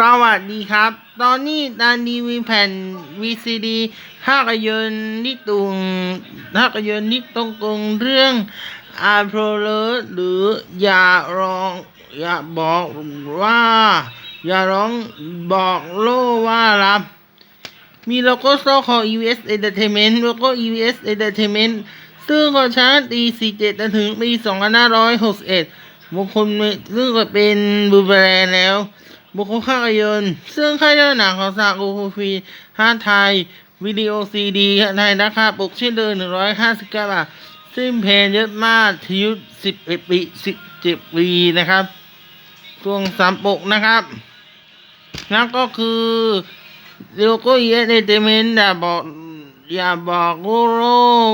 สวัสดีครับ ตอนนี้ดานดีวีแผ่น VCD ภาพยนตร์นิตุงภาพยนตร์นิตรงกงเรื่องอาโพลหรืออย่าร้อง อย่าบอกว่า อย่าร้องบอกโลว่ารับ มีโลโก้โซ่ของ EVS Entertainment โลโก้ EVS Entertainment ซึ่งก่อช้าปี47จนถึงปี2561บุคคลซึ่งก็เป็นบูเบรนแล้ว บุคคลภายนต์ซึ่งค่ายเดินหนังของซาโกโคฟีห้าไทย วิดีโอซีดีในราคาปกเช่นเดิม159บาทซึ่งเพลงเยอะมากทียุ11ปี17ปีนะครับช่วงสามปกนะครับนั่นก็คือโลโก้ ES Entertainment อย่าบอกอย่าบอกโลโล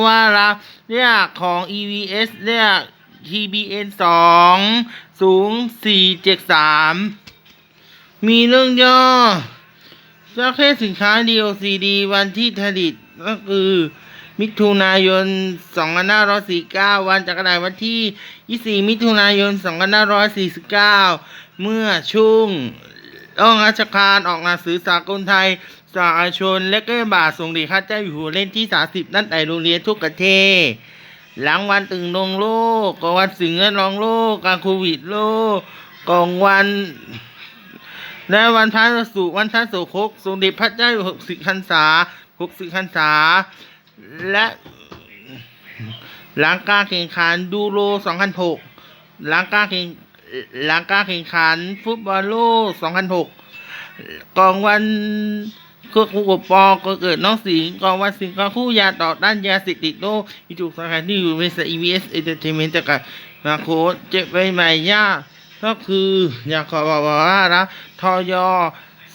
ว่าละเรียกของ EVS เรียก TBN 2 0 4 7 3 มีเรื่องย่อเจ้าแค่สินค้า DOCD วันที่ผลิตก็คือมิถุนายน 2549 วันจักรยานวันที่ 24 มิถุนายน 2549 เมื่อช่วงองราชการออกหนังสือสากลไทยสาชนและก็บาททรงดชข้าเจ้าอยู่หัวเล่นที่ 30 นั่นแต่โรงเรียนทุกประเทศ หลังวันตึงลงโลกกองวันสิงห์รองโลกการโควิดโลกกองวัน และวันพระสุวันพระสุคกทรงเดชพระเจ้าอยู่หกสิบพรรษาหกสิบพรรษา และหลังการแข่งขันดูโร2006 หลังการแข่งหลังการแข่งขันฟุตบอลโลก2006 กองวันคือครูปปอก็เกิดน้องสิงกองวันสิงก็คู่ยาต่อต้านยาเสพติดโลกที่ถูกสาขาที่อยู่ในสาย EVS Entertainment จาการมาโคเจ็บไปใหม่ยา ก็คืออยากขอบอกว่านะทอย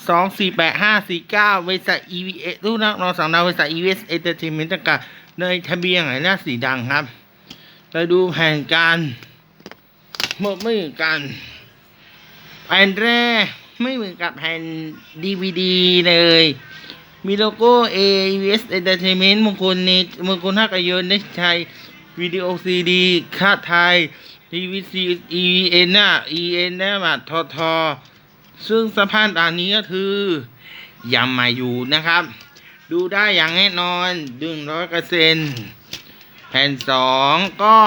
สองสี่แปดห้าสี่เก้าบริษัท EVS รูปนักรองสังดาวบริษัท EVS Entertainment จำกัดในทะเบียนหมายเลขสีดังครับ ไปดูแผนการหมดไม่เหมือนกันแผ่นแรกไม่เหมือนกับแผ่น DVD เลย มีโลโก้ AVS Entertainment มงคลในมงคลภาพยนตร์ในไทยวิดีโอซีดีคาไทย TVC EN น่ะ EN น่ะมาทอทอซึ่งสะพานอันนี้ก็คือยังมาอยู่นะครับ ดูได้อย่างแน่นอนดึงร้อยเปอร์เซ็นแผ่นสองก็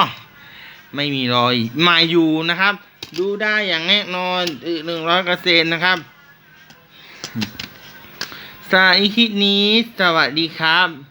ไม่มีรอยมาอยู่นะครับ ดูได้อย่างแน่นอนหนึ่งร้อยเปอร์เซ็นนะครับสำหรับอีคลิปนี้สวัสดีครับ